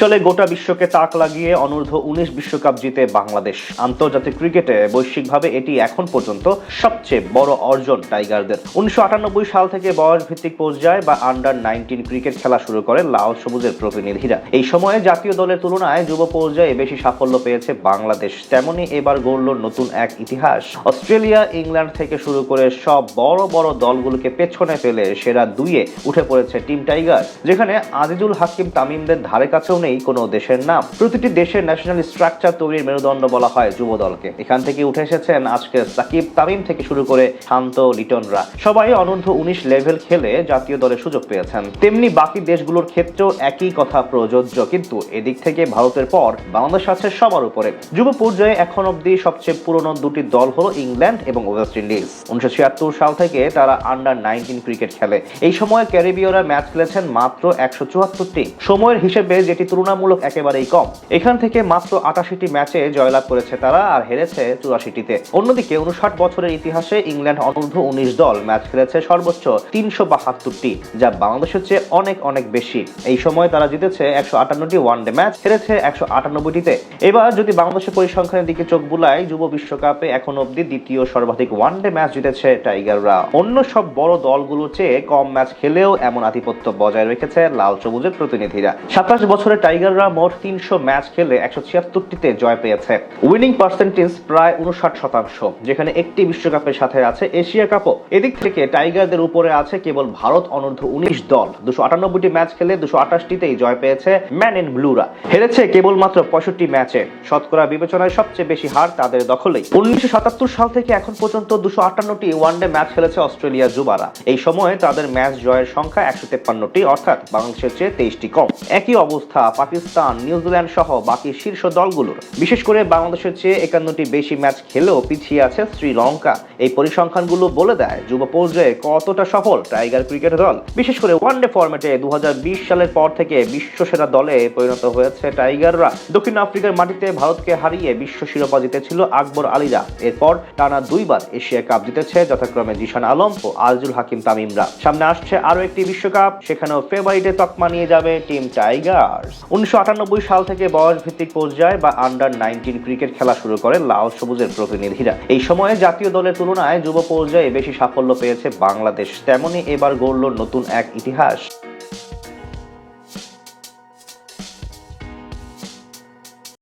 সালে গোটা বিশ্বকে তাক লাগিয়ে অনূর্ধ্ব উনিশ বিশ্বকাপ জিতে বাংলাদেশ। আন্তর্জাতিক ক্রিকেটে বৈশ্বিকভাবে এটি এখন পর্যন্ত সবচেয়ে বড় অর্জন টাইগারদের। উনিশশো সাল থেকে বয়স ভিত্তিক পর্যায়ে বা আন্ডার নাইনটিন ক্রিকেট খেলা শুরু করে লাল সবুজের প্রতিনিধিরা। এই সময়ে জাতীয় দলের তুলনায় যুব পর্যায়ে বেশি সাফল্য পেয়েছে বাংলাদেশ। তেমনি এবার গড়ল নতুন এক ইতিহাস। অস্ট্রেলিয়া, ইংল্যান্ড থেকে শুরু করে সব বড় বড় দলগুলোকে পেছনে ফেলে সেরা দুইয়ে উঠে পড়েছে টিম টাইগার, যেখানে আজিজুল হাকিম তামিমদের ধারে কাছেও নেই কোনো দেশের নাম। প্রতিটি দেশের ন্যাশনাল স্ট্রাকচার তৈরির মেরুদণ্ড বলা হয় যুব দলকে এখান থেকে উঠে এসেছেন আজকে সাকিব তামিম থেকে শুরু করে শান্ত লিটনরা। সবাই অনূর্ধ্ব উনিশ লেভেল খেলে জাতীয় দলে সুযোগ পেয়েছেন। তেমনি বাকি দেশগুলোর ক্ষেত্রেও একই কথা প্রযোজ্য। কিন্তু এদিক থেকে ভারতের পর বাংলাদেশ আছে সবার উপরে। যুব পর্যায়ে এখন অব্দি সবচেয়ে পুরনো দুটি দল হলো ইংল্যান্ড এবং ওয়েস্ট ইন্ডিজ। উনিশশো ছিয়াত্তর সাল থেকে তারা আন্ডার নাইনটিন ক্রিকেট খেলে। এই সময় ক্যারিবীয়রা ম্যাচ খেলেছেন মাত্র একশো চুয়াত্তরটি। সময়ের হিসেবে যেটি তুলনামূলক একেবারেই কম। এখান থেকে মাত্র আটাশিটি ম্যাচে জয়লাভ করেছে তারা আর হেরেছে চুরাশিটিতে। অন্যদিকে উনষাট বছরের ইতিহাসে ইংল্যান্ড অনূর্ধ্ব উনিশ দল ম্যাচ খেলেছে সর্বোচ্চ তিনশো বাহাত্তরটি, যা বাংলাদেশের চেয়ে অনেক অনেক বেশি। এই সময় তারা জিতেছে একশো আটান্নটি ওয়ানডে ম্যাচ, হেরেছে একশো আটানব্বইটিতে। এবার যদি বাংলাদেশের পরিসংখ্যানের দিকে চোখ বুলাই, যুব বিশ্বকাপে এখন অব্দি দ্বিতীয় সর্বাধিক ওয়ানডে ম্যাচ জিতেছে টাইগাররা অন্য সব বড় দলগুলোর চেয়ে কম ম্যাচ খেলেও এমন আধিপত্য বজায় রেখেছে লাল সবুজের প্রতিনিধিরা। সাতাশ বছরের টাইগাররা মোট তিনশো ম্যাচ খেলে একশো ছিয়াত্তরটিতে জয় পেয়েছে। উইনিং পার্সেন্টেজ প্রায় উনষাট শতাংশ, যেখানে একটি বিশ্বকাপের সাথে আছে এশিয়া কাপও। এদিক থেকে টাইগারদের উপরে আছে কেবল ভারত অনূর্ধ্ব উনিশ দল। দুশো আটানব্বইটি ম্যাচ খেলে দুশো আঠাশটিতেই জয় পেয়েছে ম্যান ইন ব্লুরা। হেরেছে কেবলমাত্র পঁয়ষট্টি ম্যাচে। শতকরা বিবেচনায় সবচেয়ে বেশি হার তাদের দখলেই। উনিশশো সাতাত্তর সাল থেকে এখন পর্যন্ত দুশো আটান্নটি ওয়ানডে ম্যাচ খেলেছে অস্ট্রেলিয়া যুবারা। এই সময়ে তাদের ম্যাচ জয়ের সংখ্যা একশো তেপ্পান্নটি, অর্থাৎ বাংলাদেশের চেয়ে তেইশটি কম। একই অবস্থা পাকিস্তান, নিউজিল্যান্ড সহ বাকি শীর্ষ দলগুলোর। বিশেষ করে বাংলাদেশের চেয়ে একান্নটি বেশি ম্যাচ খেলেও পিছিয়ে আছে শ্রীলঙ্কা। এই পরিসংখ্যানগুলো বলে দেয়, যুব পর্যায়ে কতটা সফল টাইগার ক্রিকেট দল। বিশেষ করে ওয়ানডে ফরম্যাটে দু সালের পর থেকে বিশ্ব সেরা দলে পরিণত হয়েছে টাইগাররা। দক্ষিণ আফ্রিকার মাটিতে ভারতকে হারিয়ে বিশ্ব শিরোপা জিতেছিল আকবর আলীরা। এরপর টানা দুইবার এশিয়া কাপ জিতেছে যথাক্রমে জিশান আলম ও আজুল হাকিম তামিমরা। সামনে আসছে আরও একটি বিশ্বকাপ, সেখানেও ফেভারিটে তকমা নিয়ে যাবে টিম টাইগার্স উনিশশো সাল থেকে বয়স ভিত্তিক পর্যায়ে বা আন্ডার নাইনটিন ক্রিকেট খেলা শুরু করে লাল সবুজের প্রতিনিধিরা এই সময়ে জাতীয় দলের তুলনায় যুব পর্যায়ে বেশি সাফল্য পেয়েছে বাংলাদেশ। তেমনি এবার গড়ল নতুন এক ইতিহাস।